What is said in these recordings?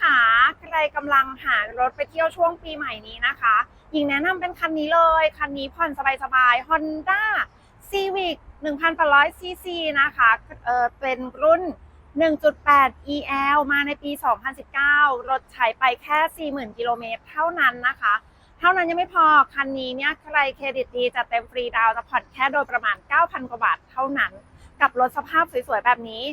คะใครกำลังหารถไปเที่ยวช่วงปีใหม่นี้นะคะหญิงแนะนำเป็นคันนี้เลย คันนี้ผ่อนสบายๆ Honda Civic 1,800 cc นะคะเออเป็นรุ่น 1.8 EL มาในปี 2019 รถใช้ไปแค่ 40,000 กิโลเมตรเท่านั้นนะคะ เท่านั้นยังไม่พอ คันนี้เนี่ย ใครเครดิตดีจะเต็มฟรีดาวน์จะผ่อนแค่โดยประมาณ 9,000 กว่าบาทเท่านั้น กับรถสภาพสวยๆ แบบนี้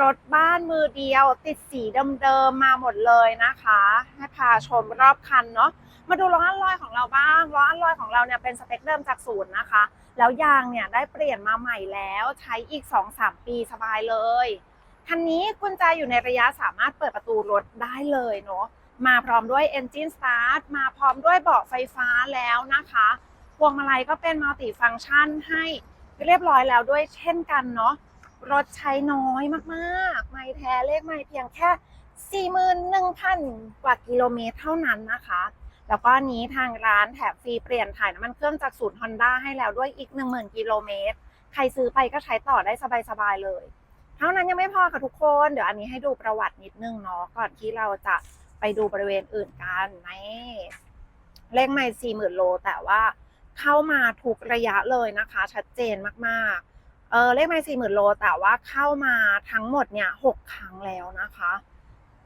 รถบ้านมือเดียวติดสีเดิมๆมาหมดเลยนะคะให้พาชมรอบคันเนาะมาดูล้ออัลลอยของเราบ้างล้ออัลลอยของเราเนี่ยเป็นสเปคเดิมจากศูนย์นะคะ แล้วยางเนี่ยได้เปลี่ยนมาใหม่แล้วใช้อีก 2-3 ปีสบายเลยคันนี้กุญแจอยู่ในระยะสามารถเปิดประตูรถได้เลยเนาะมาพร้อมด้วย Engine Start มาพร้อมด้วยเบาะไฟฟ้าแล้วนะคะพวงมาลัยก็เป็นมัลติฟัง c t ชันให้เรียบร้อยแล้วด้วยเช่นกันเนาะ รถใช้น้อยมากๆ ไม่แท้เลขไม่เพียงแค่ 41,000 กว่ากิโลเมตรเท่านั้นนะคะ แล้วก็นี้ทางร้านแถมฟรีเปลี่ยนถ่ายน้ำมันเครื่องจากศูนย์ฮอนด้าให้แล้วด้วยอีก 10,000 กิโลเมตร ใครซื้อไปก็ใช้ต่อได้สบายๆเลย เท่านั้นยังไม่พอค่ะทุกคน เดี๋ยวอันนี้ให้ดูประวัตินิดนึงเนาะก่อนที่เราจะไปดูบริเวณอื่นกันนี่เลขไม่สี่หมื่นโล แต่ว่าเข้ามาทุกระยะเลยนะคะ ชัดเจนมากๆ เออเลขไม่สี่หมื่นโลแต่ว่าเข้ามาทั้งหมดเนี่ยหกครั้งแล้วนะคะ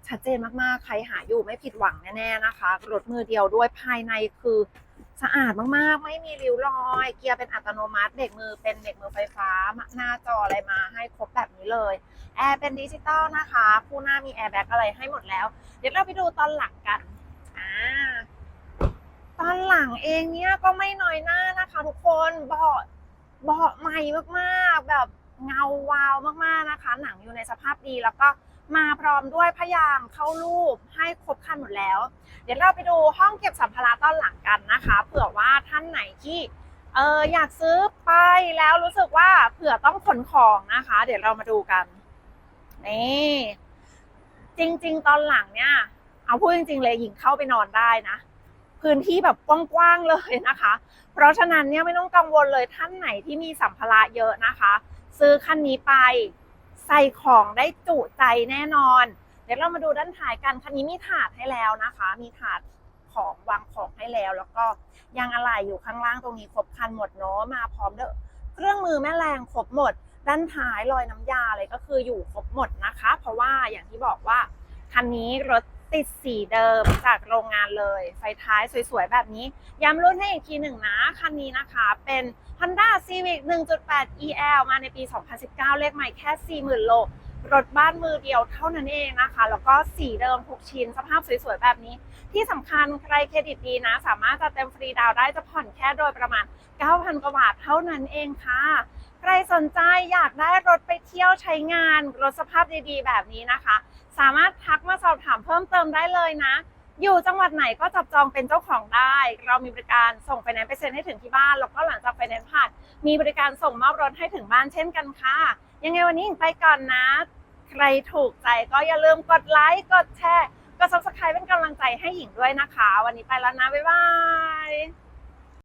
ชัดเจนมากๆ ใครหาอยู่ไม่ผิดหวังแน่ๆนะคะรถมือเดียวด้วยภายในคือสะอาดมากๆ ไม่มีริ้วรอย เกียร์เป็นอัตโนมัติเบรกมือเป็นเบรกมือไฟฟ้า หน้าจออะไรมาให้ครบแบบนี้เลย แอร์เป็นดิจิตอลนะคะคู่หน้ามีแอร์แบ็กอะไรให้หมดแล้ว เดี๋ยวเราไปดูตอนหลังกันอ่าตอนหลังเองเนี่ยก็ไม่น้อยหน้านะคะทุกคนเบาะ เบาะใหม่มากๆ แบบเงาวาวมากๆนะคะ หนังอยู่ในสภาพดีแล้วก็มาพร้อมด้วยพยางเข้ารูปให้ครบคันหมดแล้ว เดี๋ยวเราไปดูห้องเก็บสัมภาระตอนหลังกันนะคะ เผื่อว่าท่านไหนที่เอออยากซื้อไปแล้วรู้สึกว่าเผื่อต้องขนของนะคะ เดี๋ยวเรามาดูกันนี่จริง ๆ ตอนหลังเนี่ย เอาพูดจริง ๆ เลยหญิงเข้าไปนอนได้นะ พื้นที่แบบกว้างๆเลยนะคะ เพราะฉะนั้นเนี่ยไม่ต้องกังวลเลยท่านไหนที่มีสัมภาระเยอะนะคะ ซื้อคันนี้ไปใส่ของได้จุใจแน่นอน เดี๋ยวเรามาดูด้านท้ายกันคันนี้มีถาดให้แล้วนะคะ มีถาดของวางของให้แล้ว แล้วก็ยางอะไหล่อยู่ข้างล่างตรงนี้ครบคันหมดเนาะมาพร้อมด้วยเครื่องมือแม่แรงครบหมด ด้านท้ายรอยน้ำยาอะไรก็คืออยู่ครบหมดนะคะ เพราะว่าอย่างที่บอกว่าคันนี้รถ ติดสีเดิมจากโรงงานเลย ไฟท้ายสวยๆ แบบนี้ ย้ำรุ่นให้อีกทีหนึ่งนะ คันนี้นะคะ เป็น Honda Civic 1.8 EL มาในปี 2019 เลขใหม่แค่ 40,000 โล รถบ้านมือเดียวเท่านั้นเองนะคะ แล้วก็สีเดิมทุกชิ้น สภาพสวยๆ แบบนี้ ที่สำคัญใครเครดิตดีนะ สามารถจะเต็มฟรีดาวได้จะผ่อนแค่โดยประมาณ 9,000 กว่าบาทเท่านั้นเองค่ะใครสนใจอยากได้รถไปเที่ยวใช้งาน รถสภาพดีๆ แบบนี้นะคะ สามารถทักมาสอบถามเพิ่ม ติมได้เลยนะ อยู่จังหวัดไหนก็จับจองเป็นเจ้าของได้ เรามีบริการส่งไฟแนนซ์ไปเซ็นให้ถึงที่บ้าน แล้วก็หลังจากไฟแนนซ์ผ่านมีบริการส่งมอบรถให้ถึงบ้านเช่นกันค่ะ ยังไงวันนี้หญิงไปก่อนนะ ใครถูกใจก็อย่าลืมกดไลค์ กดแชร์ กดซับสไคร b e เป็นกำลังใจให้หญิงด้วยนะคะ วันนี้ไปแล้วนะ บ๊ายบาย